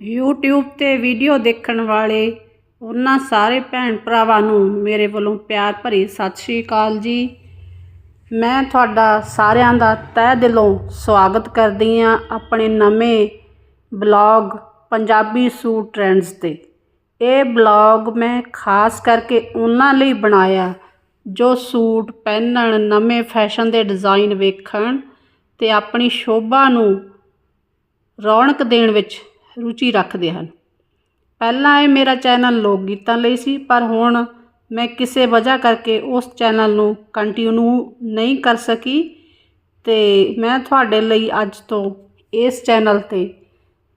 YouTube ਤੇ video ਦੇਖਣ ਵਾਲੇ ਉਹਨਾਂ ਸਾਰੇ ਭੈਣ ਭਰਾਵਾਂ ਨੂੰ ਮੇਰੇ ਵੱਲੋਂ ਪਿਆਰ ਭਰੀ ਸਤਿ ਸ਼੍ਰੀ ਅਕਾਲ ਜੀ। ਮੈਂ ਤੁਹਾਡਾ ਸਾਰਿਆਂ ਦਾ ਤਹਿ ਦਿਲੋਂ ਸਵਾਗਤ ਕਰਦੀ ਹਾਂ ਆਪਣੇ ਨਵੇਂ ਬਲੌਗ ਪੰਜਾਬੀ ਸੂਟ ਟ੍ਰੈਂਡਸ ਤੇ। ਇਹ ਬਲੌਗ ਮੈਂ ਖਾਸ ਕਰਕੇ ਉਹਨਾਂ ਲਈ ਬਣਾਇਆ ਜੋ ਸੂਟ, ਪਹਿਨਣ, ਨਵੇਂ ਫੈਸ਼ਨ ਦੇ ਡਿਜ਼ਾਈਨ ਵੇਖਣ ਤੇ ਆਪਣੀ ਸ਼ੋਭਾ ਨੂੰ ਰੌਣਕ ਦੇਣ ਵਿੱਚ ਰੁਚੀ ਰੱਖਦੇ ਹਨ। ਪਹਿਲਾਂ ਇਹ ਮੇਰਾ ਚੈਨਲ ਲੋਕ ਗੀਤਾਂ ਲਈ ਸੀ, ਪਰ ਹੁਣ ਮੈਂ ਕਿਸੇ ਵਜ੍ਹਾ ਕਰਕੇ ਉਸ ਚੈਨਲ ਨੂੰ ਕੰਟੀਨਿਊ ਨਹੀਂ ਕਰ ਸਕੀ ਤੇ ਮੈਂ ਤੁਹਾਡੇ ਲਈ ਅੱਜ ਤੋਂ ਇਸ ਚੈਨਲ ਤੇ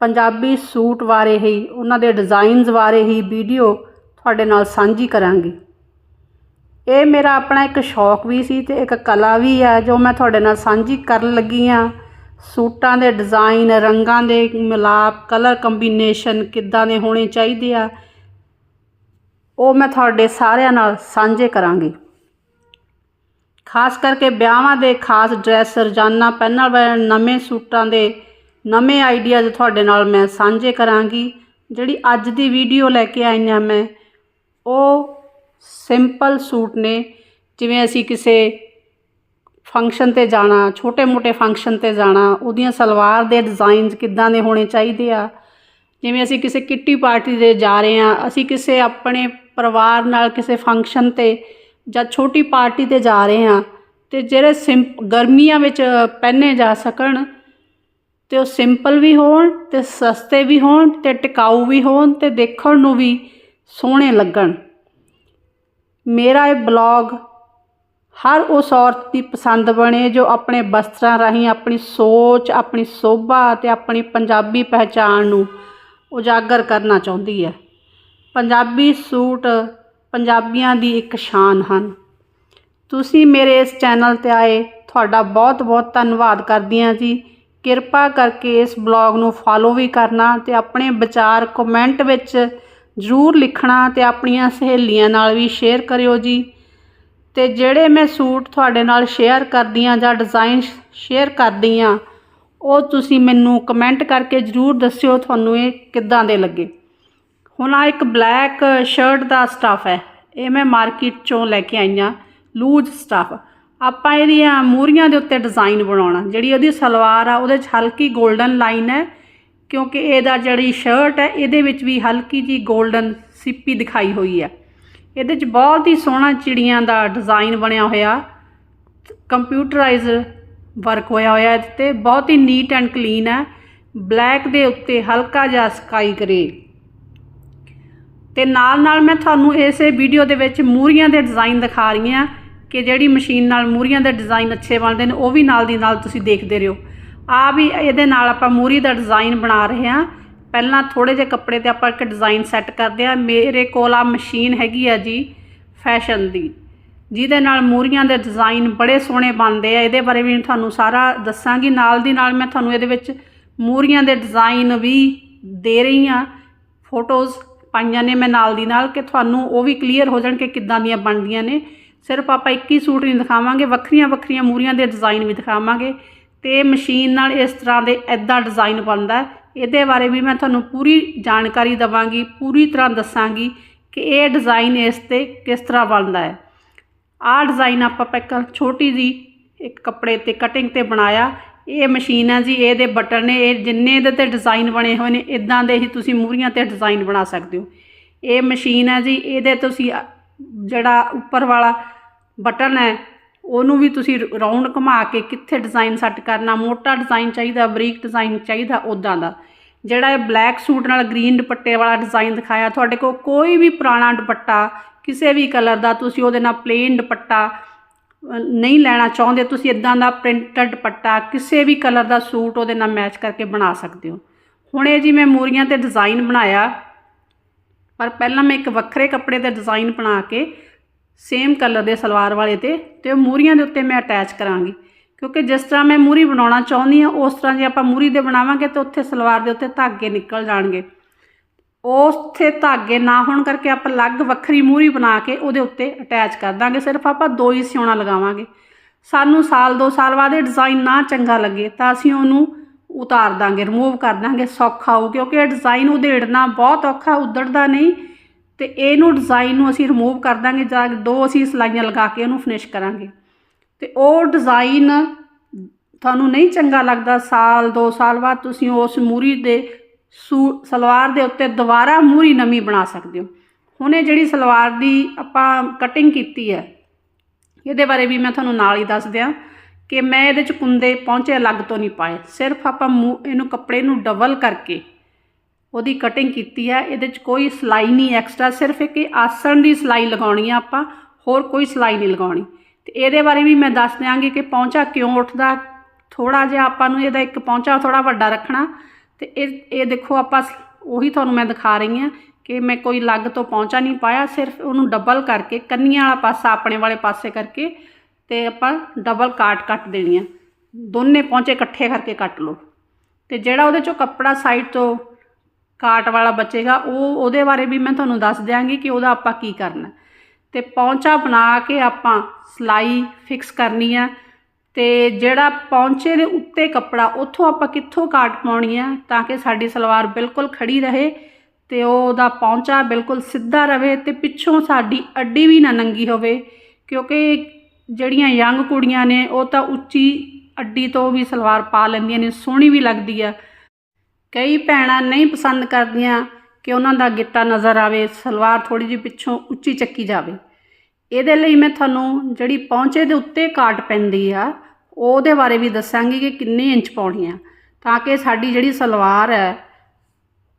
ਪੰਜਾਬੀ ਸੂਟ ਬਾਰੇ ਹੀ, ਉਹਨਾਂ ਦੇ ਡਿਜ਼ਾਈਨਸ ਬਾਰੇ ਹੀ ਵੀਡੀਓ ਤੁਹਾਡੇ ਨਾਲ ਸਾਂਝੀ ਕਰਾਂਗੀ। ਇਹ ਮੇਰਾ ਆਪਣਾ ਇੱਕ ਸ਼ੌਕ ਵੀ ਸੀ ਤੇ ਇੱਕ ਕਲਾ ਵੀ ਹੈ ਜੋ ਮੈਂ ਤੁਹਾਡੇ ਨਾਲ ਸਾਂਝੀ ਕਰਨ ਲੱਗੀ ਹਾਂ। ਸੂਟਾਂ ਦੇ ਡਿਜ਼ਾਈਨ, ਰੰਗਾਂ ਦੇ ਮਿਲਾਪ, ਕਲਰ ਕੰਬੀਨੇਸ਼ਨ ਕਿੱਦਾਂ ਦੇ ਹੋਣੇ ਚਾਹੀਦੇ ਆ, ਉਹ ਮੈਂ ਤੁਹਾਡੇ ਸਾਰਿਆਂ ਨਾਲ ਸਾਂਝੇ ਕਰਾਂਗੀ। ਖਾਸ ਕਰਕੇ ਵਿਆਹਾਂ ਦੇ ਖਾਸ ਡਰੈਸ, ਰੋਜ਼ਾਨਾ ਪਹਿਨਣ ਵਾਲੇ ਨਵੇਂ ਸੂਟਾਂ ਦੇ ਨਵੇਂ ਆਈਡੀਆਜ਼ ਤੁਹਾਡੇ ਨਾਲ ਮੈਂ ਸਾਂਝੇ ਕਰਾਂਗੀ। ਜਿਹੜੀ ਅੱਜ ਦੀ ਵੀਡੀਓ ਲੈ ਕੇ ਆਈ ਹਾਂ ਮੈਂ, ਉਹ ਸਿੰਪਲ ਸੂਟ ਨੇ, ਜਿਵੇਂ ਅਸੀਂ ਕਿਸੇ ਫੰਕਸ਼ਨ ਤੇ ਜਾਣਾ, ਛੋਟੇ-ਮੋਟੇ ਫੰਕਸ਼ਨ ਤੇ ਜਾਣਾ, ਉਹਦੀਆਂ ਸਲਵਾਰ ਦੇ ਡਿਜ਼ਾਈਨਸ ਕਿੱਦਾਂ ਦੇ ਹੋਣੇ ਚਾਹੀਦੇ ਆ? ਜਿਵੇਂ ਅਸੀਂ ਕਿਸੇ ਕਿੱਟੀ ਪਾਰਟੀ ਦੇ ਜਾ ਰਹੇ ਆ ਅਸੀਂ ਕਿਸੇ ਆਪਣੇ ਪਰਿਵਾਰ ਨਾਲ ਕਿਸੇ ਫੰਕਸ਼ਨ ਤੇ ਜਾਂ ਛੋਟੀ ਪਾਰਟੀ ਤੇ ਜਾ ਰਹੇ ਆ ਤੇ ਜਿਹੜੇ ਸਿੰਪ ਗਰਮੀਆਂ ਵਿੱਚ ਪਹਿਨੇ ਜਾ ਸਕਣ, ਤੇ ਉਹ ਸਿੰਪਲ ਵੀ ਹੋਣ, ਤੇ ਸਸਤੇ ਵੀ ਹੋਣ, ਤੇ ਟਿਕਾਊ ਵੀ ਹੋਣ, ਤੇ ਦੇਖਣ ਨੂੰ ਵੀ ਸੋਹਣੇ ਲੱਗਣ। ਮੇਰਾ ਇਹ ਬਲੌਗ ਹਰ ਉਸ ਔਰਤ ਦੀ ਪਸੰਦ ਬਣੇ ਜੋ ਆਪਣੇ ਵਸਤਰਾਂ ਰਾਹੀਂ ਆਪਣੀ ਸੋਚ, ਆਪਣੀ ਸੋਭਾ ਅਤੇ ਆਪਣੀ ਪੰਜਾਬੀ ਪਹਿਚਾਣ ਨੂੰ ਉਜਾਗਰ ਕਰਨਾ ਚਾਹੁੰਦੀ ਹੈ। ਪੰਜਾਬੀ ਸੂਟ ਪੰਜਾਬੀਆਂ ਦੀ ਇੱਕ ਸ਼ਾਨ ਹਨ। ਤੁਸੀਂ ਮੇਰੇ ਇਸ ਚੈਨਲ ਤੇ ਆਏ, ਤੁਹਾਡਾ ਬਹੁਤ ਬਹੁਤ ਧੰਨਵਾਦ ਕਰਦੀ ਹਾਂ ਜੀ। ਕਿਰਪਾ ਕਰਕੇ ਇਸ ਬਲੌਗ ਨੂੰ ਫਾਲੋ ਵੀ ਕਰਨਾ ਤੇ ਆਪਣੇ ਵਿਚਾਰ ਕਮੈਂਟ ਵਿੱਚ ਜ਼ਰੂਰ ਲਿਖਣਾ ਤੇ ਆਪਣੀਆਂ ਸਹੇਲੀਆਂ ਨਾਲ ਵੀ ਸ਼ੇਅਰ ਕਰਿਓ ਜੀ। ਤੇ ਜਿਹੜੇ ਮੈਂ ਸੂਟ ਤੁਹਾਡੇ ਨਾਲ ਸ਼ੇਅਰ ਕਰਦੀ ਆ ਜਾਂ ਡਿਜ਼ਾਈਨ ਸ਼ੇਅਰ ਕਰਦੀ ਆ ਉਹ ਤੁਸੀਂ ਮੈਨੂੰ ਕਮੈਂਟ ਕਰਕੇ ਜ਼ਰੂਰ ਦੱਸਿਓ ਤੁਹਾਨੂੰ ਇਹ ਕਿੱਦਾਂ ਦੇ ਲੱਗੇ। ਹੁਣ ਆ ਇੱਕ ਬਲੈਕ ਸ਼ਰਟ ਦਾ ਸਟਫ ਹੈ, ਇਹ ਮੈਂ ਮਾਰਕੀਟ ਚੋਂ ਲੈ ਕੇ ਆਈ ਆ ਲੂਜ ਸਟਫ ਆਪਾਂ ਇਹਦੀਆਂ ਮੂਰੀਆਂ ਦੇ ਉੱਤੇ ਡਿਜ਼ਾਈਨ ਬਣਾਉਣਾ, ਜਿਹੜੀ ਉਹਦੀ ਸਲਵਾਰ ਆ, ਉਹਦੇ 'ਚ ਹਲਕੀ 골ਡਨ ਲਾਈਨ ਹੈ, ਕਿਉਂਕਿ ਇਹਦਾ ਜਿਹੜੀ ਸ਼ਰਟ ਹੈ, ਇਹਦੇ ਵਿੱਚ ਵੀ ਹਲਕੀ ਜੀ 골ਡਨ ਸਿੱਪੀ ਦਿਖਾਈ ਹੋਈ ਹੈ। ਇਹਦੇ 'ਚ ਬਹੁਤ ਹੀ ਸੋਹਣਾ ਚਿੜੀਆਂ ਦਾ ਡਿਜ਼ਾਈਨ ਬਣਿਆ ਹੋਇਆ। ਕੰਪਿਊਟਰਾਈਜ਼ ਵਰਕ ਹੋਇਆ ਹੋਇਆ ਇਹਦੇ ਤੇ। ਬਹੁਤ ਹੀ ਨੀਟ ਐਂਡ ਕਲੀਨ ਹੈ। ਬਲੈਕ ਦੇ ਉੱਤੇ ਹਲਕਾ ਜਿਹਾ ਸਕਾਈ ਗ੍ਰੇ ਤੇ ਨਾਲ ਨਾਲ ਮੈਂ ਤੁਹਾਨੂੰ ਇਸੇ ਵੀਡੀਓ ਦੇ ਵਿੱਚ ਮੂਰੀਆਂ ਦੇ ਡਿਜ਼ਾਈਨ ਦਿਖਾ ਰਹੀ ਹਾਂ ਕਿ ਜਿਹੜੀ ਮਸ਼ੀਨ ਨਾਲ ਮੂਰੀਆਂ ਦੇ ਡਿਜ਼ਾਈਨ ਅੱਛੇ ਬਣਦੇ ਨੇ, ਉਹ ਵੀ ਨਾਲ ਦੀ ਨਾਲ ਤੁਸੀਂ ਦੇਖਦੇ ਰਹੋ। ਆ ਵੀ ਇਹਦੇ ਨਾਲ ਆਪਾਂ ਮੂਰੀ ਦਾ ਡਿਜ਼ਾਈਨ ਬਣਾ ਰਹੇ ਹਾਂ। ਪਹਿਲਾਂ ਥੋੜੇ ਜਿਹੇ ਕੱਪੜੇ ਤੇ ਆਪਾਂ ਇੱਕ ਡਿਜ਼ਾਈਨ ਸੈੱਟ ਕਰਦੇ ਆ ਮੇਰੇ ਕੋਲ ਆ ਮਸ਼ੀਨ ਹੈਗੀ ਆ ਜੀ ਫੈਸ਼ਨ ਦੀ। ਜਿਹਦੇ ਨਾਲ ਮੂਰੀਆਂ ਦੇ ਡਿਜ਼ਾਈਨ ਬੜੇ ਸੋਹਣੇ ਬਣਦੇ ਆ। ਇਹਦੇ ਬਾਰੇ ਵੀ ਤੁਹਾਨੂੰ ਸਾਰਾ ਦੱਸਾਂਗੀ। ਨਾਲ ਦੀ ਨਾਲ ਮੈਂ ਤੁਹਾਨੂੰ ਇਹਦੇ ਵਿੱਚ ਮੂਰੀਆਂ ਦੇ ਡਿਜ਼ਾਈਨ ਵੀ ਦੇ ਰਹੀ ਆ ਫੋਟੋਜ਼ ਪਾਈਆਂ ਨੇ ਮੈਂ ਨਾਲ ਦੀ ਨਾਲ ਕਿ ਤੁਹਾਨੂੰ ਉਹ ਵੀ ਕਲੀਅਰ ਹੋ ਜਾਣ ਕਿ ਕਿੱਦਾਂ ਦੀਆਂ ਬਣਦੀਆਂ ਨੇ। ਸਿਰਫ ਆਪਾਂ ਇੱਕ ਹੀ ਸੂਟ ਨਹੀਂ ਦਿਖਾਵਾਂਗੇ, ਵੱਖਰੀਆਂ ਵੱਖਰੀਆਂ ਮੂਰੀਆਂ ਦੇ ਡਿਜ਼ਾਈਨ ਵੀ ਦਿਖਾਵਾਂਗੇ। ਤੇ ਮਸ਼ੀਨ ਨਾਲ ਇਸ ਤਰ੍ਹਾਂ ਦੇ ਐਦਾਂ ਡਿਜ਼ਾਈਨ ਬਣਦਾ। ਇਹਦੇ ਬਾਰੇ ਵੀ ਮੈਂ ਤੁਹਾਨੂੰ ਪੂਰੀ ਜਾਣਕਾਰੀ ਦਵਾਂਗੀ, ਪੂਰੀ ਤਰ੍ਹਾਂ ਦੱਸਾਂਗੀ ਕਿ ਇਹ ਡਿਜ਼ਾਈਨ ਇਸ ਤੇ ਕਿਸ ਤਰ੍ਹਾਂ ਬਣਦਾ ਹੈ। ਆਹ ਡਿਜ਼ਾਈਨ ਆਪਾਂ ਇੱਕ ਛੋਟੀ ਜੀ ਇੱਕ ਕੱਪੜੇ ਤੇ ਕਟਿੰਗ ਤੇ ਬਣਾਇਆ। ਇਹ ਮਸ਼ੀਨ ਹੈ ਜੀ, ਇਹਦੇ ਬਟਨ ਨੇ, ਇਹ ਜਿੰਨੇ ਇਹਦੇ ਤੇ ਡਿਜ਼ਾਈਨ ਬਣੇ ਹੋਏ ਨੇ ਇਦਾਂ ਦੇ ਹੀ ਤੁਸੀਂ ਮੂਰੀਆਂ ਤੇ ਡਿਜ਼ਾਈਨ ਬਣਾ ਸਕਦੇ ਹੋ। ਇਹ ਮਸ਼ੀਨ ਹੈ ਜੀ, ਇਹਦੇ ਤੁਸੀਂ ਜਿਹੜਾ ਉੱਪਰ ਵਾਲਾ ਬਟਨ ਹੈ ਉਹਨੂੰ ਵੀ ਤੁਸੀਂ ਰਾਉਂਡ ਘੁਮਾ ਕੇ ਕਿੱਥੇ ਡਿਜ਼ਾਈਨ ਸੈੱਟ ਕਰਨਾ, ਮੋਟਾ ਡਿਜ਼ਾਈਨ ਚਾਹੀਦਾ, ਬਰੀਕ ਡਿਜ਼ਾਈਨ ਚਾਹੀਦਾ ਉਦਾਂ ਦਾ। ਜਿਹੜਾ ਇਹ ਬਲੈਕ ਸੂਟ ਨਾਲ ਗ੍ਰੀਨ ਦੁਪੱਟੇ ਵਾਲਾ ਡਿਜ਼ਾਈਨ ਦਿਖਾਇਆ, ਤੁਹਾਡੇ ਕੋਲ ਕੋਈ ਵੀ ਪੁਰਾਣਾ ਦੁਪੱਟਾ, ਕਿਸੇ ਵੀ ਕਲਰ ਦਾ, ਤੁਸੀਂ ਉਹਦੇ ਨਾਲ ਪਲੇਨ ਦੁਪੱਟਾ ਨਹੀਂ ਲੈਣਾ ਚਾਹੁੰਦੇ, ਤੁਸੀਂ ਇਦਾਂ ਦਾ ਪ੍ਰਿੰਟਡ ਦੁਪੱਟਾ, ਕਿਸੇ ਵੀ ਕਲਰ ਦਾ ਸੂਟ ਉਹਦੇ ਨਾਲ ਮੈਚ ਕਰਕੇ ਬਣਾ ਸਕਦੇ ਹੋ। ਹੁਣ ਇਹ ਜੀ ਮੈਂ ਮੂਰੀਆਂ ਤੇ ਡਿਜ਼ਾਈਨ ਬਣਾਇਆ, ਪਰ ਪਹਿਲਾਂ ਮੈਂ ਇੱਕ ਵੱਖਰੇ ਕੱਪੜੇ ਤੇ ਡਿਜ਼ਾਈਨ ਬਣਾ ਕੇ ਸੇਮ ਕਲਰ ਦੇ ਸਲਵਾਰ ਵਾਲੇ ਤੇ ਤੇ ਉਹ ਮੂਰੀਆਂ ਦੇ ਉੱਤੇ ਮੈਂ ਅਟੈਚ ਕਰਾਂਗੀ। ਕਿਉਂਕਿ ਜਿਸ ਤਰ੍ਹਾਂ ਮੈਂ ਮੂਰੀ ਬਣਾਉਣਾ ਚਾਹੁੰਦੀ ਹਾਂ, ਉਸ ਤਰ੍ਹਾਂ ਜੇ ਆਪਾਂ ਮੂਰੀ ਦੇ ਬਣਾਵਾਂਗੇ ਤਾਂ ਉੱਥੇ ਸਲਵਾਰ ਦੇ ਉੱਤੇ ਧਾਗੇ ਨਿਕਲ ਜਾਣਗੇ। ਉੱਥੇ ਧਾਗੇ ਨਾ ਹੋਣ ਕਰਕੇ ਆਪਾਂ ਅਲੱਗ ਵੱਖਰੀ ਮੂਰੀ ਬਣਾ ਕੇ ਉਹਦੇ ਉੱਤੇ ਅਟੈਚ ਕਰ ਦਾਂਗੇ। ਸਿਰਫ ਆਪਾਂ ਦੋ ਹੀ ਸਿਉਣਾ ਲਗਾਵਾਂਗੇ। ਸਾਨੂੰ ਸਾਲ ਦੋ ਸਾਲ ਬਾਅਦ ਇਹ ਡਿਜ਼ਾਈਨ ਨਾ ਚੰਗਾ ਲੱਗੇ ਤਾਂ ਅਸੀਂ ਉਹਨੂੰ ਉਤਾਰ ਦਾਂਗੇ ਰਿਮੂਵ ਕਰ ਦਾਂਗੇ, ਸੌਖਾ ਹੋ ਕਿਉਂਕਿ ਇਹ ਡਿਜ਼ਾਈਨ ਉਧੇੜਨਾ ਬਹੁਤ ਔਖਾ, ਉਧੜਦਾ ਨਹੀਂ। ਤੇ ਇਹਨੂੰ ਡਿਜ਼ਾਈਨ ਨੂੰ ਅਸੀਂ ਰਿਮੂਵ ਕਰ ਦਾਂਗੇ ਜਾਂ ਦੋ ਅਸੀਂ ਸਲਾਈਆਂ ਲਗਾ ਕੇ ਉਹਨੂੰ ਫਿਨਿਸ਼ ਕਰਾਂਗੇ। ਤੇ ਉਹ ਡਿਜ਼ਾਈਨ ਤੁਹਾਨੂੰ ਨਹੀਂ ਚੰਗਾ ਲੱਗਦਾ, ਸਾਲ 2 ਸਾਲ ਬਾਅਦ ਤੁਸੀਂ ਉਸ ਮੂਰੀ ਦੇ ਸੂ, ਸਲਵਾਰ ਦੇ ਉੱਤੇ ਦੁਬਾਰਾ ਮੂਰੀ ਨਵੀਂ ਬਣਾ ਸਕਦੇ ਹੋ। ਹੁਣ ਇਹ ਜਿਹੜੀ ਸਲਵਾਰ ਦੀ ਆਪਾਂ ਕਟਿੰਗ ਕੀਤੀ ਹੈ, ਇਹਦੇ ਬਾਰੇ ਵੀ ਮੈਂ ਤੁਹਾਨੂੰ ਨਾਲ ਹੀ ਦੱਸ ਦਿਆਂ ਕਿ ਮੈਂ ਇਹਦੇ ਚ ਕੁੰਦੇ ਪਹੁੰਚੇ ਅਲੱਗ ਤੋਂ ਨਹੀਂ ਪਾਏ। ਸਿਰਫ ਆਪਾਂ ਮੂੰਹ ਇਹਨੂੰ ਕੱਪੜੇ ਨੂੰ ਡਬਲ ਕਰਕੇ ਉਹਦੀ ਕਟਿੰਗ ਕੀਤੀ ਹੈ, ਇਹਦੇ ਚ ਕੋਈ ਸਿਲਾਈ ਨਹੀਂ ਐਕਸਟਰਾ ਸਿਰਫ ਇੱਕ ਆਸਣ ਦੀ ਸਿਲਾਈ ਲਗਾਉਣੀ ਆ ਆਪਾਂ, ਹੋਰ ਕੋਈ ਸਿਲਾਈ ਨਹੀਂ ਲਗਾਉਣੀ। ਤੇ ਇਹਦੇ ਬਾਰੇ ਵੀ ਮੈਂ ਦੱਸ ਦਿਆਂਗੀ ਕਿ ਪਹੁੰਚਾ ਕਿਉਂ ਉੱਠਦਾ ਥੋੜਾ ਜਿਹਾ ਆਪਾਂ ਨੂੰ ਇਹਦਾ ਇੱਕ ਪਹੁੰਚਾ ਥੋੜਾ ਵੱਡਾ ਰੱਖਣਾ। ਤੇ ਇਹ ਇਹ ਦੇਖੋ ਆਪਾਂ ਸ- ਉਹੀ ਤੁਹਾਨੂੰ ਮੈਂ ਦਿਖਾ ਰਹੀ ਹਾਂ ਕਿ ਮੈਂ ਕੋਈ ਲੱਗ ਤੋਂ ਪਹੁੰਚਾ ਨਹੀਂ ਪਾਇਆ, ਸਿਰਫ ਉਹਨੂੰ ਡਬਲ ਕਰਕੇ ਕੰਨੀਆਂ ਵਾਲਾ ਪਾਸਾ ਆਪਣੇ ਵਾਲੇ ਪਾਸੇ ਕਰਕੇ ਤੇ ਆਪਾਂ ਡਬਲ ਕਾਟ ਕੱਟ ਦੇਣੀ ਆ। ਦੋਨੇ ਪਹੁੰਚੇ ਇਕੱਠੇ ਕਰਕੇ ਕੱਟ ਲਓ। ਤੇ ਜਿਹੜਾ ਉਹਦੇ ਚੋਂ ਕੱਪੜਾ ਸਾਈਡ ਤੋਂ ਕਾਟ ਵਾਲਾ ਬਚੇਗਾ, ਉਹ ਉਹਦੇ ਬਾਰੇ ਵੀ ਮੈਂ ਤੁਹਾਨੂੰ ਦੱਸ ਦਿਆਂਗੀ ਕਿ ਉਹਦਾ ਆਪਾਂ ਕੀ ਕਰਨਾ। ਤੇ ਪੌਂਚਾ ਬਣਾ ਕੇ ਆਪਾਂ ਸਿਲਾਈ ਫਿਕਸ ਕਰਨੀ ਆ ਤੇ ਜਿਹੜਾ ਪੌਂਚੇ ਦੇ ਉੱਤੇ ਕੱਪੜਾ, ਉੱਥੋਂ ਆਪਾਂ ਕਿੱਥੋਂ ਕਾਟ ਪਾਉਣੀ ਆ ਤਾਂ ਕਿ ਸਾਡੀ ਸਲਵਾਰ ਬਿਲਕੁਲ ਖੜੀ ਰਹੇ ਤੇ ਉਹਦਾ ਪੌਂਚਾ ਬਿਲਕੁਲ ਸਿੱਧਾ ਰਵੇ ਤੇ ਪਿੱਛੋਂ ਸਾਡੀ ਅੱਡੀ ਵੀ ਨਾ ਨੰਗੀ ਹੋਵੇ। ਕਿਉਂਕਿ ਜਿਹੜੀਆਂ ਯੰਗ ਕੁੜੀਆਂ ਨੇ, ਉਹ ਤਾਂ ਉੱਚੀ ਅੱਡੀ ਤੋਂ ਵੀ ਸਲਵਾਰ ਪਾ ਲੈਂਦੀਆਂ ਨੇ, ਸੋਹਣੀ ਵੀ ਲੱਗਦੀ ਆ। ਕਈ ਭੈਣਾਂ ਨਹੀਂ ਪਸੰਦ ਕਰਦੀਆਂ ਕਿ ਉਹਨਾਂ ਦਾ ਗਿੱਟਾ ਨਜ਼ਰ ਆਵੇ, ਸਲਵਾਰ ਥੋੜੀ ਜਿਹੀ ਪਿੱਛੋਂ ਉੱਚੀ ਚੱਕੀ ਜਾਵੇ। ਇਹਦੇ ਲਈ ਮੈਂ ਤੁਹਾਨੂੰ ਜਿਹੜੀ ਪੌਂਚੇ ਦੇ ਉੱਤੇ ਕਾਟ ਪੈਂਦੀ ਆ, ਉਹਦੇ ਬਾਰੇ ਵੀ ਦੱਸਾਂਗੀ ਕਿ ਕਿੰਨੇ ਇੰਚ ਪਾਉਣੀ ਆ, ਤਾਂ ਕਿ ਸਾਡੀ ਜਿਹੜੀ ਸਲਵਾਰ ਹੈ,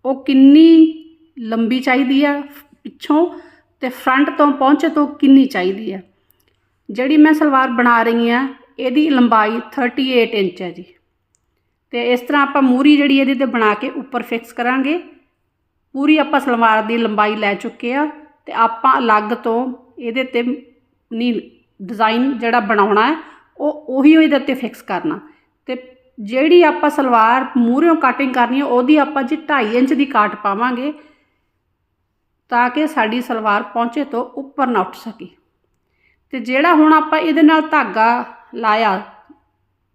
ਉਹ ਕਿੰਨੀ ਲੰਬੀ ਚਾਹੀਦੀ ਆ ਪਿੱਛੋਂ ਤੇ ਫਰੰਟ ਤੋਂ ਪਹੁੰਚੇ ਤੋਂ ਕਿੰਨੀ ਚਾਹੀਦੀ ਆ। ਜਿਹੜੀ ਮੈਂ ਸਲਵਾਰ ਬਣਾ ਰਹੀ ਆ, ਇਹਦੀ ਲੰਬਾਈ 38 ਇੰਚ ਹੈ ਜੀ। ਤੇ ਇਸ ਤਰ੍ਹਾਂ ਆਪਾਂ ਮੂਰੀ ਜਿਹੜੀ ਇਹਦੇ ਤੇ ਬਣਾ ਕੇ ਉੱਪਰ ਫਿਕਸ ਕਰਾਂਗੇ। ਪੂਰੀ ਆਪਾਂ ਸਲਵਾਰ ਦੀ ਲੰਬਾਈ ਲੈ ਚੁੱਕੇ ਆ ਤੇ ਆਪਾਂ ਅਲੱਗ ਤੋਂ ਇਹਦੇ ਤੇ ਨੀ ਡਿਜ਼ਾਈਨ ਜਿਹੜਾ ਬਣਾਉਣਾ ਹੈ, ਉਹ ਉਹੀ ਇਹਦੇ 'ਤੇ ਫਿਕਸ ਕਰਨਾ। ਤੇ ਜਿਹੜੀ ਆਪਾਂ ਸਲਵਾਰ ਮੂਹਰਿਓਂ ਕਟਿੰਗ ਕਰਨੀ ਹੈ, ਉਹਦੀ ਆਪਾਂ ਜੀ 2.5 ਇੰਚ ਦੀ ਕਾਟ ਪਾਵਾਂਗੇ ਤਾਂ ਕਿ ਸਾਡੀ ਸਲਵਾਰ ਪਹੁੰਚੇ ਤੋਂ ਉੱਪਰ ਨਾ ਉੱਠ ਸਕੇ। ਤੇ ਜਿਹੜਾ ਹੁਣ ਆਪਾਂ ਇਹਦੇ ਨਾਲ ਧਾਗਾ ਲਾਇਆ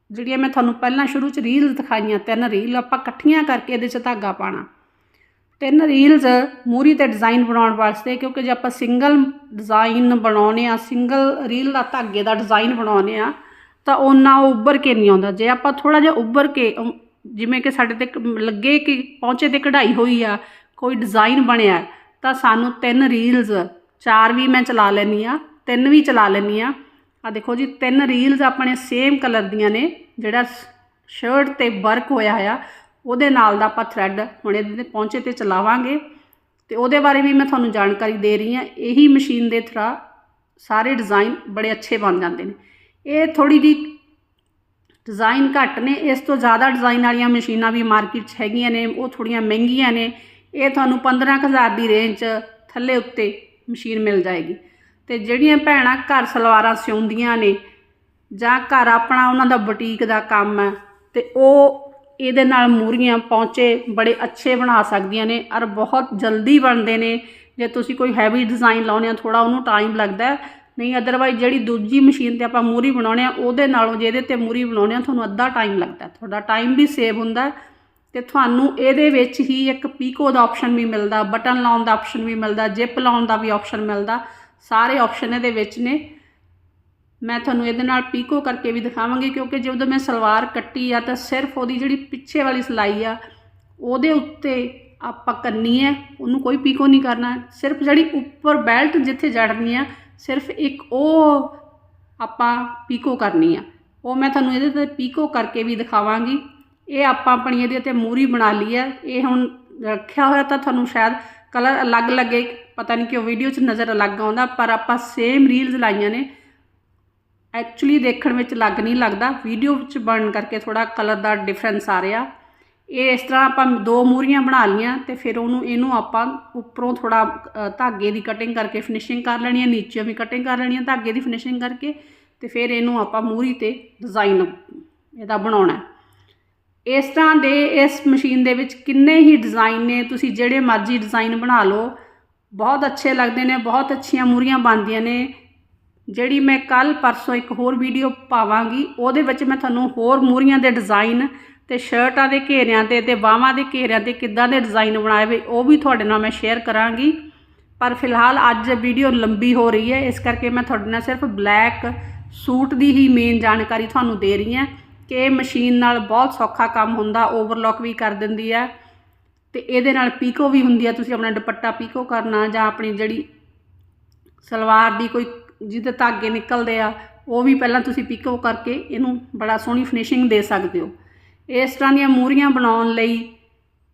ਜਿਹੜੀਆਂ ਮੈਂ ਤੁਹਾਨੂੰ ਪਹਿਲਾਂ ਸ਼ੁਰੂ ਚ ਰੀਲ ਦਿਖਾਈਆਂ, ਤਿੰਨ ਰੀਲ ਆਪਾਂ ਇਕੱਠੀਆਂ ਕਰਕੇ ਇਹਦੇ ਚ ਧਾਗਾ ਪਾਣਾ ਤਿੰਨ ਰੀਲਸ ਮੂਰੀ ਤੇ ਡਿਜ਼ਾਈਨ ਬਣਾਉਣ ਵਾਸਤੇ, ਕਿਉਂਕਿ ਜੇ ਆਪਾਂ ਸਿੰਗਲ ਡਿਜ਼ਾਈਨ ਬਣਾਉਨੇ ਆ ਸਿੰਗਲ ਰੀਲ ਦਾ ਧਾਗੇ ਦਾ ਡਿਜ਼ਾਈਨ ਬਣਾਉਨੇ ਆ, ਤਾਂ ਉਹਨਾਂ ਉਹ ਉੱਭਰ ਕੇ ਨਹੀਂ ਆਉਂਦਾ। ਜੇ ਆਪਾਂ ਥੋੜਾ ਜਿਹਾ ਉੱਭਰ ਕੇ ਜਿਵੇਂ ਕਿ ਸਾਡੇ ਤੇ ਲੱਗੇ ਕਿ ਪਹੁੰਚੇ ਤੇ ਕਢਾਈ ਹੋਈ ਆ, ਕੋਈ ਡਿਜ਼ਾਈਨ ਬਣਿਆ, ਤਾਂ ਸਾਨੂੰ ਤਿੰਨ ਰੀਲਸ ਚਾਰ ਵੀ ਮੈਂ ਚਲਾ ਲੈਣੀ ਆ, ਤਿੰਨ ਵੀ ਚਲਾ ਲੈਣੀ ਆ। ਆ ਦੇਖੋ ਜੀ, ਤਿੰਨ ਰੀਲਸ ਆਪਣੇ ਸੇਮ ਕਲਰ ਦੀਆਂ ਨੇ, ਜਿਹੜਾ ਸ਼ਰਟ ਤੇ ਵਰਕ ਹੋਇਆ ਆ ਉਹਦੇ ਨਾਲ ਦਾ ਆਪਾਂ ਥ੍ਰੈਡ ਹੁਣ ਇਹਦੇ ਤੇ ਪਹੁੰਚੇ ਤੇ ਚਲਾਵਾਂਗੇ। ਤੇ ਉਹਦੇ ਬਾਰੇ ਵੀ ਮੈਂ ਤੁਹਾਨੂੰ ਜਾਣਕਾਰੀ ਦੇ ਰਹੀ ਹਾਂ, ਇਹੀ ਮਸ਼ੀਨ ਦੇ ਥਰਾ ਸਾਰੇ ਡਿਜ਼ਾਈਨ ਬੜੇ ਅੱਛੇ ਬਣ ਜਾਂਦੇ ਨੇ। ਇਹ ਥੋੜੀ ਦੀ ਡਿਜ਼ਾਈਨ ਘੱਟ ਨੇ, ਇਸ ਤੋਂ ਜ਼ਿਆਦਾ ਡਿਜ਼ਾਈਨ ਵਾਲੀਆਂ ਮਸ਼ੀਨਾਂ ਵੀ ਮਾਰਕੀਟ 'ਚ ਹੈਗੀਆਂ ਨੇ, ਉਹ ਥੋੜੀਆਂ ਮਹਿੰਗੀਆਂ ਨੇ। ਇਹ ਤੁਹਾਨੂੰ 15000 ਦੀ ਰੇਂਜ 'ਚ ਥੱਲੇ ਉੱਤੇ ਮਸ਼ੀਨ ਮਿਲ ਜਾਏਗੀ। ਤੇ ਜਿਹੜੀਆਂ ਭੈਣਾਂ ਘਰ ਸਲਵਾਰਾਂ ਸਿਉਂਦੀਆਂ ਨੇ, ਜਾਂ ਘਰ ਆਪਣਾ ਉਹਨਾਂ ਦਾ ਬੁਟੀਕ ਦਾ ਕੰਮ ਹੈ, ਤੇ ਉਹ ਇਹਦੇ ਨਾਲ ਮੂਰੀਆਂ ਪਹੁੰਚੇ ਬੜੇ ਅੱਛੇ ਬਣਾ ਸਕਦੀਆਂ ਨੇ ਔਰ ਬਹੁਤ ਜਲਦੀ ਬਣਦੇ ਨੇ। ਜੇ ਤੁਸੀਂ ਕੋਈ ਹੈਵੀ ਡਿਜ਼ਾਈਨ ਲਾਉਣੇ ਆ ਥੋੜਾ ਉਹਨੂੰ ਟਾਈਮ ਲੱਗਦਾ ਨਹੀਂ ਅਦਰਵਾਈਜ਼ ਜਿਹੜੀ ਦੂਜੀ ਮਸ਼ੀਨ ਤੇ ਆਪਾਂ ਮੂਰੀ ਬਣਾਉਣੇ ਆ ਉਹਦੇ ਨਾਲੋਂ ਜਿਹਦੇ ਤੇ ਮੂਰੀ ਬਣਾਉਣੇ ਆ ਤੁਹਾਨੂੰ ਅੱਧਾ ਟਾਈਮ ਲੱਗਦਾ ਤੁਹਾਡਾ ਟਾਈਮ ਵੀ ਸੇਵ ਹੁੰਦਾ ਹੈ ਤੇ ਤੁਹਾਨੂੰ ਇਹਦੇ ਵਿੱਚ ਹੀ ਇੱਕ ਪੀਕੋ ਦਾ ਆਪਸ਼ਨ ਵੀ ਮਿਲਦਾ ਬਟਨ ਲਾਉਣ ਦਾ ਆਪਸ਼ਨ ਵੀ ਮਿਲਦਾ ਜਿਪ ਲਾਉਣ ਦਾ ਵੀ ਆਪਸ਼ਨ ਮਿਲਦਾ। ਸਾਰੇ ਆਪਸ਼ਨ ਇਹਦੇ ਵਿੱਚ ਨੇ। ਮੈਂ ਤੁਹਾਨੂੰ ਇਹਦੇ ਨਾਲ ਪੀਕੋ ਕਰਕੇ ਵੀ ਦਿਖਾਵਾਂਗੀ, ਕਿਉਂਕਿ ਜਦੋਂ ਮੈਂ ਸਲਵਾਰ ਕੱਟੀ ਆ ਤਾਂ ਸਿਰਫ ਉਹਦੀ ਜਿਹੜੀ ਪਿੱਛੇ ਵਾਲੀ ਸਿਲਾਈ ਆ, ਉਹਦੇ ਉੱਤੇ ਆਪਾਂ ਕਰਨੀ ਹੈ ਉਹਨੂੰ ਕੋਈ ਪੀਕੋ ਨਹੀਂ ਕਰਨਾ। ਸਿਰਫ ਜਿਹੜੀ ਉੱਪਰ ਬੈਲਟ ਜਿੱਥੇ ਜੜਨੀ ਆ, ਸਿਰਫ ਇੱਕ ਉਹ ਆਪਾਂ ਪੀਕੋ ਕਰਨੀ ਆ। ਉਹ ਮੈਂ ਤੁਹਾਨੂੰ ਇਹਦੇ ਤੇ ਪੀਕੋ ਕਰਕੇ ਵੀ ਦਿਖਾਵਾਂਗੀ। ਇਹ ਆਪਾਂ ਆਪਣੀ ਇਹਦੇ ਤੇ ਮੂਰੀ ਬਣਾ ਲਈ ਹੈ ਇਹ ਹੁਣ ਰੱਖਿਆ ਹੋਇਆ ਤਾਂ ਤੁਹਾਨੂੰ ਸ਼ਾਇਦ ਕਲਰ ਅਲੱਗ ਲੱਗੇ। ਪਤਾ ਨਹੀਂ ਕਿ ਉਹ ਵੀਡੀਓ 'ਚ ਨਜ਼ਰ ਅਲੱਗ ਆਉਂਦਾ, ਪਰ ਆਪਾਂ ਸੇਮ ਰੀਲਸ ਲਾਈਆਂ ਨੇ। ਐਕਚੁਅਲੀ ਦੇਖਣ ਵਿੱਚ ਲੱਗ ਨਹੀਂ ਲੱਗਦਾ। ਵੀਡੀਓ ਵਿੱਚ ਬਣਨ ਕਰਕੇ ਥੋੜਾ ਕਲਰ ਦਾ ਡਿਫਰੈਂਸ ਆ ਰਿਹਾ। ਇਹ ਇਸ ਤਰ੍ਹਾਂ ਆਪਾਂ ਦੋ ਮੂਰੀਆਂ ਬਣਾ ਲੀਆਂ ਤੇ ਫਿਰ ਉਹਨੂੰ, ਇਹਨੂੰ ਆਪਾਂ ਉੱਪਰੋਂ ਥੋੜਾ ਧਾਗੇ ਦੀ ਕਟਿੰਗ ਕਰਕੇ ਫਿਨਿਸ਼ਿੰਗ ਕਰ ਲੈਣੀ ਹੈ ਨੀਚੇ ਵੀ ਕਟਿੰਗ ਕਰ ਲੈਣੀ ਹੈ, ਧਾਗੇ ਦੀ ਫਿਨਿਸ਼ਿੰਗ ਕਰਕੇ ਤੇ ਫਿਰ ਇਹਨੂੰ ਆਪਾਂ ਮੂਰੀ ਤੇ ਡਿਜ਼ਾਈਨ ਇਹਦਾ ਬਣਾਉਣਾ ਇਸ ਤਰ੍ਹਾਂ ਦੇ ਇਸ ਮਸ਼ੀਨ ਦੇ ਵਿੱਚ ਕਿੰਨੇ ਹੀ ਡਿਜ਼ਾਈਨ ਨੇ, ਤੁਸੀਂ ਜਿਹੜੇ ਮਰਜ਼ੀ ਡਿਜ਼ਾਈਨ ਬਣਾ ਲਓ। ਬਹੁਤ ਅੱਛੇ ਲੱਗਦੇ ਨੇ, ਬਹੁਤ ਅੱਛੀਆਂ ਮੂਰੀਆਂ ਬਣਦੀਆਂ ਨੇ। ਜਿਹੜੀ ਮੈਂ ਕੱਲ ਪਰਸੋਂ ਇੱਕ ਹੋਰ ਵੀਡੀਓ ਪਾਵਾਂਗੀ, ਉਹਦੇ ਵਿੱਚ ਮੈਂ ਤੁਹਾਨੂੰ ਹੋਰ ਮੂਰੀਆਂ ਦੇ ਡਿਜ਼ਾਈਨ ਤੇ ਸ਼ਰਟਾਂ ਦੇ ਘੇਰਿਆਂ ਤੇ ਤੇ ਬਾਹਾਂ ਦੇ ਘੇਰਿਆਂ ਤੇ ਕਿੱਦਾਂ ਦੇ ਡਿਜ਼ਾਈਨ ਬਣਾਏ ਵੇ ਉਹ ਵੀ ਤੁਹਾਡੇ ਨਾਲ ਮੈਂ ਸ਼ੇਅਰ ਕਰਾਂਗੀ। ਪਰ ਫਿਲਹਾਲ ਅੱਜ ਵੀਡੀਓ ਲੰਬੀ ਹੋ ਰਹੀ ਹੈ, ਇਸ ਕਰਕੇ ਮੈਂ ਤੁਹਾਡੇ ਨਾਲ ਸਿਰਫ ਬਲੈਕ ਸੂਟ ਦੀ ਹੀ ਮੇਨ ਜਾਣਕਾਰੀ ਤੁਹਾਨੂੰ ਦੇ ਰਹੀ ਹਾਂ ਕਿ ਮਸ਼ੀਨ ਨਾਲ ਬਹੁਤ ਸੌਖਾ ਕੰਮ ਹੁੰਦਾ, ਓਵਰਲੌਕ ਵੀ ਕਰ ਦਿੰਦੀ ਹੈ। ਤੇ ਇਹਦੇ ਨਾਲ ਪੀਕੋ ਵੀ ਹੁੰਦੀ ਆ, ਤੁਸੀਂ ਆਪਣਾ ਦੁਪੱਟਾ ਪੀਕੋ ਕਰਨਾ ਜਾਂ ਆਪਣੀ ਜਿਹੜੀ ਸਲਵਾਰ ਦੀ ਕੋਈ ਜਿਹਦੇ ਧਾਗੇ ਨਿਕਲਦੇ ਆ, ਉਹ ਵੀ ਪਹਿਲਾਂ ਤੁਸੀਂ ਪੀਕੋ ਕਰਕੇ ਇਹਨੂੰ ਬੜਾ ਸੋਹਣੀ ਫਿਨਿਸ਼ਿੰਗ ਦੇ ਸਕਦੇ ਹੋ। ਇਸ ਤਰ੍ਹਾਂ ਦੀਆਂ ਮੂਰੀਆਂ ਬਣਾਉਣ ਲਈ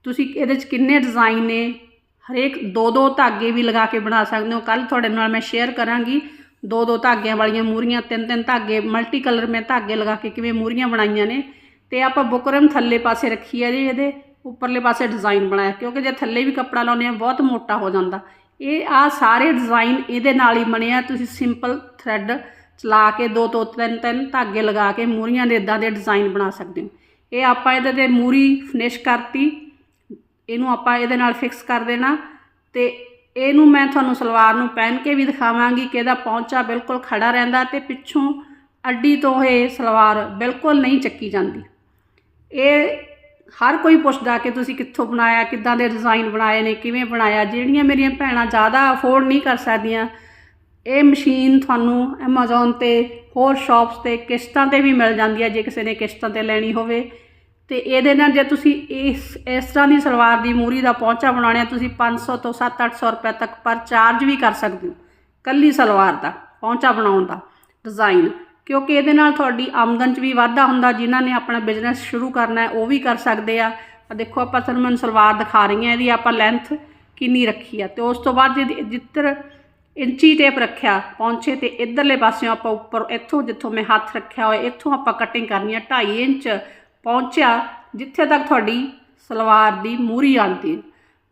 ਤੁਸੀਂ ਇਹਦੇ 'ਚ ਕਿੰਨੇ ਡਿਜ਼ਾਈਨ ਨੇ, ਹਰੇਕ ਦੋ ਦੋ ਧਾਗੇ ਵੀ ਲਗਾ ਕੇ ਬਣਾ ਸਕਦੇ ਹੋ। ਕੱਲ ਤੁਹਾਡੇ ਨਾਲ ਮੈਂ ਸ਼ੇਅਰ ਕਰਾਂਗੀ ਦੋ ਦੋ ਧਾਗਿਆਂ ਵਾਲੀਆਂ ਮੂਰੀਆਂ ਤਿੰਨ ਤਿੰਨ ਧਾਗੇ ਮਲਟੀ ਕਲਰ ਮੈਂ ਧਾਗੇ ਲਗਾ ਕੇ ਕਿਵੇਂ ਮੂਰੀਆਂ ਬਣਾਈਆਂ ਨੇ। ਤੇ ਆਪਾਂ ਬੁਕਰਮ ਥੱਲੇ ਪਾਸੇ ਰੱਖੀ ਹੈ ਜੀ ਇਹਦੇ। ਉੱਪਰਲੇ ਪਾਸੇ ਡਿਜ਼ਾਈਨ ਬਣਾਇਆ ਕਿਉਂਕਿ ਜੇ ਥੱਲੇ ਵੀ ਕੱਪੜਾ ਲਾਉਂਦੇ ਆ ਬਹੁਤ ਮੋਟਾ ਹੋ ਜਾਂਦਾ। ਇਹ ਆ ਸਾਰੇ ਡਿਜ਼ਾਈਨ ਇਹਦੇ ਨਾਲ ਹੀ ਬਣਿਆ ਤੁਸੀਂ ਸਿੰਪਲ ਥ੍ਰੈਡ ਚਲਾ ਕੇ ਦੋ ਤੋਂ ਤਿੰਨ ਤਿੰਨ ਧਾਗੇ ਲਗਾ ਕੇ ਮੂਰੀਆਂ ਦੇ ਇਦਾਂ ਦੇ ਡਿਜ਼ਾਈਨ ਬਣਾ ਸਕਦੇ ਹੋ। ਇਹ ਆਪਾਂ ਇਹਦੇ ਤੇ ਮੂਰੀ ਫਿਨਿਸ਼ ਕਰਤੀ। ਇਹਨੂੰ ਆਪਾਂ ਇਹਦੇ ਨਾਲ ਫਿਕਸ ਕਰ ਦੇਣਾ। ਤੇ ਇਹਨੂੰ ਮੈਂ ਤੁਹਾਨੂੰ ਸਲਵਾਰ ਨੂੰ ਪਹਿਨ ਕੇ ਵੀ ਦਿਖਾਵਾਂਗੀ ਕਿ ਇਹਦਾ ਪੌਂਚਾ ਬਿਲਕੁਲ ਖੜਾ ਰਹਿੰਦਾ ਤੇ ਪਿੱਛੋਂ ਅੱਡੀ ਤੋਂ ਇਹ ਸਲਵਾਰ ਬਿਲਕੁਲ ਨਹੀਂ ਚੱਕੀ ਜਾਂਦੀ। ਇਹ ਹਰ ਕੋਈ ਪੁੱਛਦਾ ਕਿ ਤੁਸੀਂ ਕਿੱਥੋਂ ਬਣਾਇਆ, ਕਿੱਦਾਂ ਦੇ ਡਿਜ਼ਾਈਨ ਬਣਾਏ ਨੇ, ਕਿਵੇਂ ਬਣਾਇਆ, ਜਿਹੜੀਆਂ ਮੇਰੀਆਂ ਭੈਣਾਂ ਜ਼ਿਆਦਾ ਅਫੋਰਡ ਨਹੀਂ ਕਰ ਸਕਦੀਆਂ, ਇਹ ਮਸ਼ੀਨ ਤੁਹਾਨੂੰ Amazon ਤੇ ਹੋਰ ਸ਼ਾਪਸ ਤੇ ਕਿਸ਼ਤਾਂ ਤੇ ਵੀ ਮਿਲ ਜਾਂਦੀ ਹੈ ਜੇ ਕਿਸੇ ਨੇ ਕਿਸ਼ਤਾਂ ਤੇ ਲੈਣੀ ਹੋਵੇ। ਤੇ ਇਹਦੇ ਨਾਲ ਜੇ ਤੁਸੀਂ ਇਸ ਇਸ ਤਰ੍ਹਾਂ ਦੀ ਸਲਵਾਰ ਦੀ ਮੂਰੀ ਦਾ ਪੌਂਚਾ ਬਣਾਉਣਾ, ਤੁਸੀਂ 500 ਤੋਂ 7-800 ਰੁਪਏ ਤੱਕ ਪਰ ਚਾਰਜ ਵੀ ਕਰ ਸਕਦੇ ਹੋ। ਕੱਲੀ ਸਲਵਾਰ ਦਾ ਪੌਂਚਾ ਬਣਾਉਣ ਦਾ ਡਿਜ਼ਾਈਨ ਕਿਉਂਕਿ ਇਹਦੇ ਨਾਲ ਤੁਹਾਡੀ ਆਮਦਨ 'ਚ ਵੀ ਵਾਧਾ ਹੁੰਦਾ, ਜਿਨ੍ਹਾਂ ਨੇ ਆਪਣਾ ਬਿਜ਼ਨਸ ਸ਼ੁਰੂ ਕਰਨਾ ਹੈ, ਉਹ ਵੀ ਕਰ ਸਕਦੇ ਆ। ਦੇਖੋ, ਆਪਾਂ ਤੁਹਾਨੂੰ ਮੈਂ ਸਲਵਾਰ ਦਿਖਾ ਰਹੀ ਹਾਂ, ਇਹਦੀ ਆਪਾਂ ਲੈਂਥ ਕਿੰਨੀ ਰੱਖੀ ਆ। ਤੇ ਉਸ ਤੋਂ ਬਾਅਦ ਜਿਹਦੀ ਜਿੱਧਰ ਇੰਚੀ ਟੇਪ ਰੱਖਿਆ, ਪੌਂਚੇ ਤੇ ਇਧਰਲੇ ਪਾਸਿਓਂ ਆਪਾਂ ਉੱਪਰ, ਇੱਥੋਂ ਜਿੱਥੋਂ ਮੈਂ ਹੱਥ ਰੱਖਿਆ ਹੋਇਆ, ਇੱਥੋਂ ਆਪਾਂ ਕਟਿੰਗ ਕਰਨੀ ਆ 2.5 ਇੰਚ ਪਹੁੰਚਿਆ ਜਿੱਥੇ ਤੱਕ ਤੁਹਾਡੀ ਸਲਵਾਰ ਦੀ ਮੂਰੀ ਆਉਂਦੀ। ਹੈ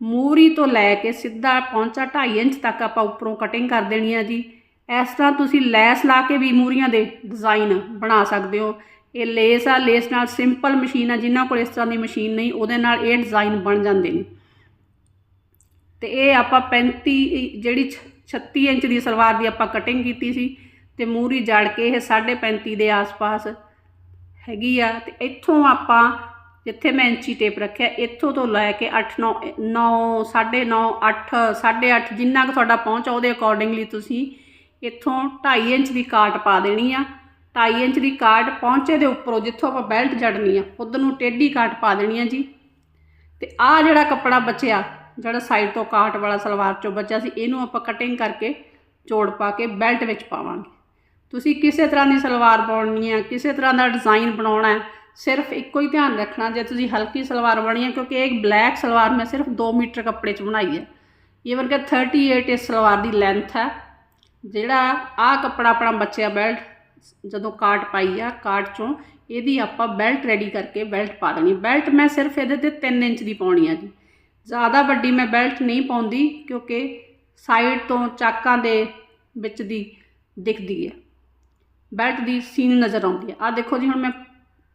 ਮੂਰੀ ਤੋਂ ਲੈ ਕੇ ਸਿੱਧਾ ਪਹੁੰਚਾ 2.5 ਇੰਚ ਤੱਕ ਆਪਾਂ ਉੱਪਰੋਂ ਕਟਿੰਗ ਕਰ ਦੇਣੀ ਆ ਜੀ। ਇਸ ਤਰ੍ਹਾਂ ਤੁਸੀਂ ਲੈਸ ਲਾ ਕੇ ਵੀ ਮੂਰੀਆਂ ਦੇ ਡਿਜ਼ਾਈਨ ਬਣਾ ਸਕਦੇ ਹੋ। ਇਹ ਲੇਸ ਆ ਲੇਸ ਨਾਲ ਸਿੰਪਲ ਮਸ਼ੀਨ ਆ, ਜਿਨ੍ਹਾਂ ਕੋਲ ਇਸ ਤਰ੍ਹਾਂ ਦੀ ਮਸ਼ੀਨ ਨਹੀਂ, ਉਹਦੇ ਨਾਲ ਇਹ ਡਿਜ਼ਾਈਨ ਬਣ ਜਾਂਦੇ ਨੇ। ਤੇ ਇਹ ਆਪਾਂ 35 ਜਿਹੜੀ 36 ਇੰਚ ਦੀ ਸਲਵਾਰ ਦੀ ਆਪਾਂ ਕਟਿੰਗ ਕੀਤੀ ਸੀ, ਤੇ ਮੂਰੀ ਜੜ ਕੇ ਇਹ 35 ਦੇ ਆਸ-ਪਾਸ ਹੈਗੀ ਆ। ਤੇ ਇੱਥੋਂ ਆਪਾਂ, ਜਿੱਥੇ ਮੈਂ ਇੰਚੀ ਟੇਪ ਰੱਖਿਆ, ਇੱਥੋਂ ਤੋਂ ਲੈ ਕੇ 8 9 9 9.5 8 8.5 ਜਿੰਨਾ ਕੁ ਤੁਹਾਡਾ ਪਹੁੰਚ ਆ, ਉਹਦੇ ਅਕੋਰਡਿੰਗਲੀ ਤੁਸੀਂ ਇੱਥੋਂ 2.5 ਇੰਚ ਦੀ ਕਾਟ ਪਾ ਦੇਣੀ ਆ। 2.5 ਇੰਚ ਦੀ ਕਾਟ ਪਹੁੰਚੇ ਦੇ ਉੱਪਰੋਂ ਜਿੱਥੋਂ ਆਪਾਂ ਬੈਲਟ ਜੜਨੀ ਆ, ਉਧਰ ਨੂੰ ਟੇਢੀ ਕਾਟ ਪਾ ਦੇਣੀ ਆ ਜੀ। ਤੇ ਆ ਜਿਹੜਾ ਕੱਪੜਾ ਬਚਿਆ, ਜਿਹੜਾ ਸਾਈਡ ਤੋਂ ਕਾਟ ਵਾਲਾ ਸਲਵਾਰ ਚੋਂ ਬਚਿਆ ਸੀ, ਇਹਨੂੰ ਆਪਾਂ ਕਟਿੰਗ ਕਰਕੇ ਜੋੜ ਪਾ ਕੇ ਬੈਲਟ ਵਿੱਚ ਪਾਵਾਂਗੇ। ਤੁਸੀਂ ਕਿਸੇ ਤਰ੍ਹਾਂ ਦੀ ਸਲਵਾਰ ਪਾਉਣੀ ਹੈ ਕਿਸੇ ਤਰ੍ਹਾਂ ਦਾ ਡਿਜ਼ਾਈਨ ਬਣਾਉਣਾ ਹੈ ਸਿਰਫ ਇੱਕੋ ਹੀ ਧਿਆਨ ਰੱਖਣਾ ਜੇ ਤੁਸੀਂ ਹਲਕੀ ਸਲਵਾਰ ਬਣੀ ਹੈ ਕਿਉਂਕਿ ਇਹ ਬਲੈਕ ਸਲਵਾਰ ਮੈਂ ਸਿਰਫ 2 ਮੀਟਰ ਕੱਪੜੇ 'ਚ ਬਣਾਈ ਹੈ ਈਵਨ ਕਿ 38 ਇਸ ਸਲਵਾਰ ਦੀ ਲੈਂਥ ਹੈ ਜਿਹੜਾ ਆਹ ਕੱਪੜਾ ਆਪਣਾ ਬਚਿਆ ਬੈਲਟ ਜਦੋਂ ਕਾਟ ਪਾਈ ਆ ਕਾਟ ਚੋਂ, ਇਹਦੀ ਆਪਾਂ ਬੈਲਟ ਰੈਡੀ ਕਰਕੇ ਬੈਲਟ ਪਾ ਦੇਣੀ। ਬੈਲਟ ਮੈਂ ਸਿਰਫ ਇਹਦੇ ਤੇ 3 ਇੰਚ ਦੀ ਪਾਉਣੀ ਆ ਜੀ। ਜ਼ਿਆਦਾ ਵੱਡੀ ਮੈਂ ਬੈਲਟ ਨਹੀਂ ਪਾਉਂਦੀ ਕਿਉਂਕਿ ਸਾਈਡ ਤੋਂ ਚਾਕਾਂ ਦੇ ਵਿੱਚ ਦੀ ਦਿਖਦੀ ਹੈ ਬੈਲਟ ਦੀ ਸੀਨ ਨਜ਼ਰ ਆਉਂਦੀ ਹੈ ਆ ਦੇਖੋ ਜੀ, ਹੁਣ ਮੈਂ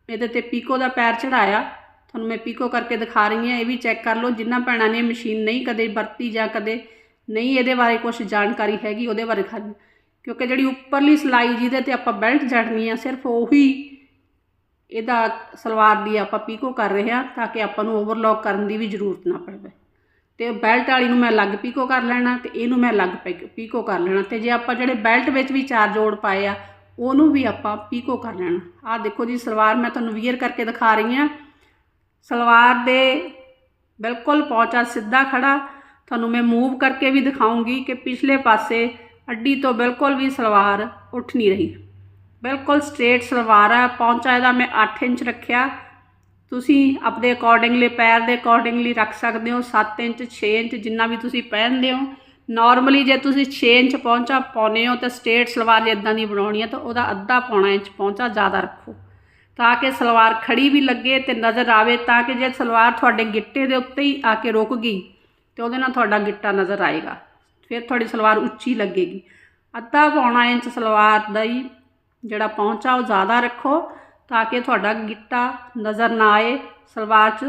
ਇਹਦੇ ਤੇ ਪੀਕੋ ਦਾ ਪੈਰ ਚੜਾਇਆ ਤੁਹਾਨੂੰ ਮੈਂ ਪੀਕੋ ਕਰਕੇ ਦਿਖਾ ਰਹੀ ਹਾਂ ਇਹ ਵੀ ਚੈੱਕ ਕਰ ਲਓ। ਜਿੰਨਾ ਭੈਣਾਂ ਨੇ ਮਸ਼ੀਨ ਨਹੀਂ ਕਦੇ ਵਰਤੀ ਜਾਂ ਕਦੇ ਨਹੀਂ ਇਹਦੇ ਬਾਰੇ ਕੁਝ ਜਾਣਕਾਰੀ ਹੈਗੀ ਉਹਦੇ ਬਾਰੇ ਖਾ ਕਿਉਂਕਿ ਜਿਹੜੀ ਉੱਪਰਲੀ ਸਲਾਈ ਜਿਹਦੇ ਤੇ ਆਪਾਂ ਬੈਲਟ ਜੜਨੀ ਆ, ਸਿਰਫ ਉਹੀ ਇਹਦਾ ਸਲਵਾਰ ਦੀ ਆਪਾਂ ਪੀਕੋ ਕਰ ਰਹੇ ਹਾਂ ਤਾਂ ਕਿ ਆਪਾਂ ਨੂੰ ਓਵਰਲੌਕ ਕਰਨ ਦੀ ਵੀ ਜ਼ਰੂਰਤ ਨਾ ਪਵੇ। ਤੇ ਬੈਲਟ ਵਾਲੀ ਨੂੰ ਮੈਂ ਅਲੱਗ ਪੀਕੋ ਕਰ ਲੈਣਾ ਤੇ ਇਹਨੂੰ ਮੈਂ ਅਲੱਗ ਪੀਕੋ ਕਰ ਲੈਣਾ ਤੇ ਜੇ ਆਪਾਂ ਜਿਹੜੇ ਬੈਲਟ ਵਿੱਚ ਵੀ ਚਾਰ ਜੋੜ ਪਾਏ ਆ, ਉਹਨੂੰ ਵੀ ਆਪਾਂ ਪੀਕੋ ਕਰ ਲੈਣਾ। ਆਹ ਦੇਖੋ ਜੀ, ਸਲਵਾਰ ਮੈਂ ਤੁਹਾਨੂੰ ਵੀਅਰ ਕਰਕੇ ਦਿਖਾ ਰਹੀ ਹਾਂ ਸਲਵਾਰ ਦੇ ਬਿਲਕੁਲ ਪੌਂਚਾ ਸਿੱਧਾ ਖੜਾ ਤੁਹਾਨੂੰ ਮੈਂ ਮੂਵ ਕਰਕੇ ਵੀ ਦਿਖਾਉਂਗੀ ਕਿ ਪਿਛਲੇ ਪਾਸੇ ਅੱਡੀ ਤੋਂ ਬਿਲਕੁਲ ਵੀ ਸਲਵਾਰ ਉੱਠ ਨਹੀਂ ਰਹੀ। ਬਿਲਕੁਲ ਸਟ੍ਰੇਟ ਸਲਵਾਰ ਆ, ਪੌਂਚਾ ਇਹਦਾ ਮੈਂ 8 ਇੰਚ ਰੱਖਿਆ। ਤੁਸੀਂ ਆਪਣੇ ਅਕੋਰਡਿੰਗਲੀ ਪੈਰ ਦੇ ਅਕੋਰਡਿੰਗਲੀ ਰੱਖ ਸਕਦੇ ਹੋ 7 ਇੰਚ 6 ਇੰਚ, ਜਿੰਨਾ ਵੀ ਤੁਸੀਂ ਪਹਿਨਦੇ ਹੋ। ਨਾਰਮਲੀ ਜੇ ਤੁਸੀਂ 6 ਇੰਚ ਪਹੁੰਚਾ ਪਾਉਨੇ ਹੋ ਤਾਂ ਸਟੇਟ ਸਲਵਾਰ ਜੇ ਇਦਾਂ ਦੀ ਬਣਾਉਣੀ ਹੈ ਤਾਂ ਉਹਦਾ ਅੱਧਾ ਪੌਣਾ ਇੰਚ ਪਹੁੰਚਾ ਜ਼ਿਆਦਾ ਰੱਖੋ। ਤਾਂ ਕਿ ਸਲਵਾਰ ਖੜੀ ਵੀ ਲੱਗੇ ਤੇ ਨਜ਼ਰ ਆਵੇ, ਤਾਂ ਕਿ ਜੇ ਸਲਵਾਰ ਤੁਹਾਡੇ ਗਿੱਟੇ ਦੇ ਉੱਤੇ ਹੀ ਆ ਕੇ ਰੁਕ ਗਈ ਤੇ ਉਹਦੇ ਨਾਲ ਤੁਹਾਡਾ ਗਿੱਟਾ ਨਜ਼ਰ ਆਏਗਾ। ਫਿਰ ਤੁਹਾਡੀ ਸਲਵਾਰ ਉੱਚੀ ਲੱਗੇਗੀ। ਅੱਧਾ ਪੌਣਾ ਇੰਚ ਸਲਵਾਰ ਦਾ ਹੀ ਜਿਹੜਾ ਪਹੁੰਚਾ, ਉਹ ਜ਼ਿਆਦਾ ਰੱਖੋ ਤਾਂ ਕਿ ਤੁਹਾਡਾ ਗਿੱਟਾ ਨਜ਼ਰ ਨਾ ਆਏ, ਸਲਵਾਰ 'ਚ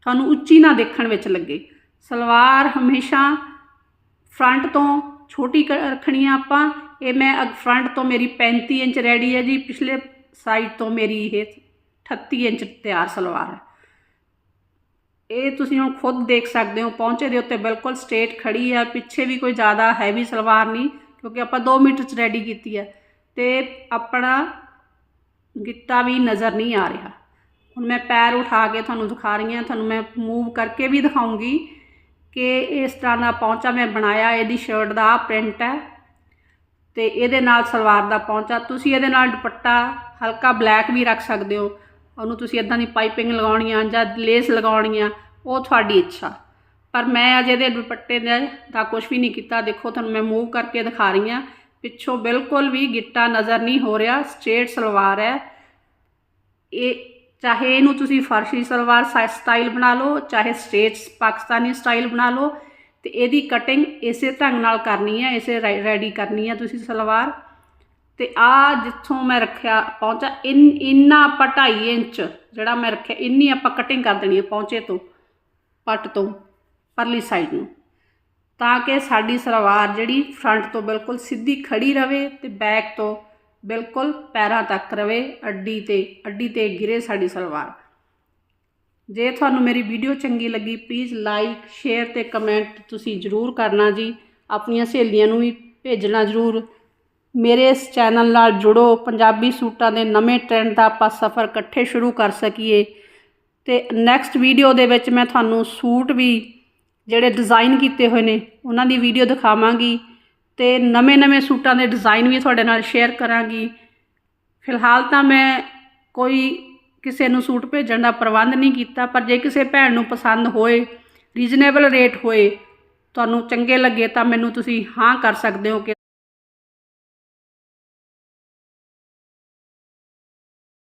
ਤੁਹਾਨੂੰ ਉੱਚੀ ਨਾ ਦੇਖਣ ਵਿੱਚ ਲੱਗੇ। ਸਲਵਾਰ ਹਮੇਸ਼ਾ ਫਰੰਟ ਤੋਂ ਛੋਟੀ ਕ- ਰੱਖਣੀ ਆ ਆਪਾਂ। ਇਹ ਮੈਂ ਫਰੰਟ ਤੋਂ ਮੇਰੀ 35 ਇੰਚ ਰੈਡੀ ਹੈ ਜੀ, ਪਿਛਲੇ ਸਾਈਡ ਤੋਂ ਮੇਰੀ ਇਹ 38 ਇੰਚ ਤਿਆਰ ਸਲਵਾਰ ਹੈ। ਇਹ ਤੁਸੀਂ ਹੁਣ ਖੁਦ ਦੇਖ ਸਕਦੇ ਹੋ ਪਹੁੰਚੇ ਦੇ ਉੱਤੇ ਬਿਲਕੁਲ ਸਟੇਟ ਖੜੀ ਆ, ਪਿੱਛੇ ਵੀ ਕੋਈ ਜ਼ਿਆਦਾ ਹੈਵੀ ਸਲਵਾਰ ਨਹੀਂ, ਕਿਉਂਕਿ ਆਪਾਂ 2 ਮੀਟਰ ਚ ਰੈਡੀ ਕੀਤੀ ਹੈ ਤੇ ਆਪਣਾ ਗਿੱਟਾ ਵੀ ਨਜ਼ਰ ਨਹੀਂ ਆ ਰਿਹਾ। ਹੁਣ ਮੈਂ ਪੈਰ ਉਠਾ ਕੇ ਤੁਹਾਨੂੰ ਦਿਖਾ ਰਹੀ ਹਾਂ, ਤੁਹਾਨੂੰ ਮੈਂ ਮੂਵ ਕਰਕੇ ਵੀ ਦਿਖਾਉਂਗੀ ਕਿ ਇਸ ਤਰ੍ਹਾਂ ਦਾ ਪਹੁੰਚਾ ਮੈਂ ਬਣਾਇਆ, ਇਹਦੀ ਸ਼ਰਟ ਦਾ ਪ੍ਰਿੰਟ ਹੈ। ਤੇ ਇਹਦੇ ਨਾਲ ਸਲਵਾਰ ਦਾ ਪਹੁੰਚਾ ਤੁਸੀਂ ਇਹਦੇ ਨਾਲ ਦੁਪੱਟਾ ਹਲਕਾ ਬਲੈਕ ਵੀ ਰੱਖ ਸਕਦੇ ਹੋ। ਉਹਨੂੰ ਤੁਸੀਂ ਇਦਾਂ ਦੀ ਪਾਈਪਿੰਗ ਲਗਾਉਣੀ ਆ ਜਾਂ ਲੇਸ ਲਗਾਉਣੀ ਆ ਉਹ ਤੁਹਾਡੀ ਇੱਛਾ। ਪਰ ਮੈਂ ਅਜੇ ਦੇ ਦੁਪੱਟੇ ਦੇ ਦਾ ਕੁਝ ਵੀ ਨਹੀਂ ਕੀਤਾ। ਦੇਖੋ, ਤੁਹਾਨੂੰ ਮੈਂ ਮੂਵ ਕਰਕੇ ਦਿਖਾ ਰਹੀ ਹਾਂ। ਪਿੱਛੋਂ ਬਿਲਕੁਲ ਵੀ ਗਿੱਟਾ ਨਜ਼ਰ ਨਹੀਂ ਹੋ ਰਿਹਾ। ਸਟ੍ਰੇਟ ਸਲਵਾਰ ਹੈ। ਇਹ ਚਾਹੇ ਇਹਨੂੰ ਤੁਸੀਂ ਫਰਸ਼ੀ ਸਲਵਾਰ ਸਟਾਈਲ ਬਣਾ ਲਓ, ਚਾਹੇ ਸਟ੍ਰੇਟ ਪਾਕਿਸਤਾਨੀ ਸਟਾਈਲ ਬਣਾ ਲਓ, ਤੇ ਇਹਦੀ ਕਟਿੰਗ ਇਸੇ ਢੰਗ ਨਾਲ ਕਰਨੀ ਹੈ, ਇਸੇ ਰੈਡੀ ਕਰਨੀ ਹੈ ਤੁਸੀਂ ਸਲਵਾਰ। ਤੇ ਆ ਜਿੱਥੋਂ ਮੈਂ ਰੱਖਿਆ ਪਹੁੰਚਾ, ਇਨ, ਇੰਨਾ ਆਪਾਂ 2.5 ਇੰਚ, ਜਿਹੜਾ ਮੈਂ ਰੱਖਿਆ, ਇੰਨੀ ਆਪਾਂ ਕਟਿੰਗ ਕਰ ਦੇਣੀ ਹੈ ਪਹੁੰਚੇ ਤੋਂ, ਪੱਟ ਤੋਂ, ਪਰਲੀ ਸਾਈਡ ਨੂੰ। ਤਾਂ ਕਿ ਸਾਡੀ ਸਲਵਾਰ ਜਿਹੜੀ ਫਰੰਟ ਤੋਂ ਬਿਲਕੁਲ ਸਿੱਧੀ ਖੜੀ ਰਵੇ ਤੇ ਬੈਕ ਤੋਂ ਬਿਲਕੁਲ ਪੈਰਾਂ ਤੱਕ ਰਵੇ, ਅੱਡੀ ਤੇ ਅੱਡੀ ਤੇ ਗਿਰੇ ਸਾਡੀ ਸਲਵਾਰ। ਜੇ ਤੁਹਾਨੂੰ ਮੇਰੀ ਵੀਡੀਓ ਚੰਗੀ ਲੱਗੀ ਪਲੀਜ਼ ਲਾਈਕ ਸ਼ੇਅਰ ਤੇ ਕਮੈਂਟ ਤੁਸੀਂ ਜ਼ਰੂਰ ਕਰਨਾ ਜੀ। ਆਪਣੀਆਂ ਸਹੇਲੀਆਂ ਨੂੰ ਵੀ ਭੇਜਣਾ ਜ਼ਰੂਰ। ਮੇਰੇ ਇਸ ਚੈਨਲ ਨਾਲ ਜੁੜੋ, ਪੰਜਾਬੀ ਸੂਟਾਂ ਦੇ ਨਵੇਂ ਟ੍ਰੈਂਡ ਦਾ ਆਪਾਂ ਸਫ਼ਰ ਇਕੱਠੇ ਸ਼ੁਰੂ ਕਰ ਸਕੀਏ। ਤੇ ਨੈਕਸਟ ਵੀਡੀਓ ਦੇ ਵਿੱਚ ਮੈਂ ਤੁਹਾਨੂੰ ਸੂਟ ਵੀ ਜਿਹੜੇ ਡਿਜ਼ਾਈਨ ਕੀਤੇ ਹੋਏ ਨੇ, ਉਹਨਾਂ ਦੀ ਵੀਡੀਓ ਦਿਖਾਵਾਂਗੀ ਤੇ ਨਵੇਂ-ਨਵੇਂ ਸੂਟਾਂ ਦੇ ਡਿਜ਼ਾਈਨ ਵੀ ਤੁਹਾਡੇ ਨਾਲ ਸ਼ੇਅਰ ਕਰਾਂਗੀ। ਫਿਲਹਾਲ ਤਾਂ ਮੈਂ ਕੋਈ ਕਿਸੇ ਨੂੰ ਸੂਟ ਭੇਜਣ ਦਾ ਪ੍ਰਬੰਧ ਨਹੀਂ ਕੀਤਾ, ਪਰ ਜੇ ਕਿਸੇ ਭੈਣ ਨੂੰ ਪਸੰਦ ਹੋਏ ਰੀਜ਼ਨੇਬਲ ਰੇਟ ਹੋਏ, ਤੁਹਾਨੂੰ ਚੰਗੇ ਲੱਗੇ ਤਾਂ ਮੈਨੂੰ ਤੁਸੀਂ ਹਾਂ ਕਰ ਸਕਦੇ ਹੋ ਕਿ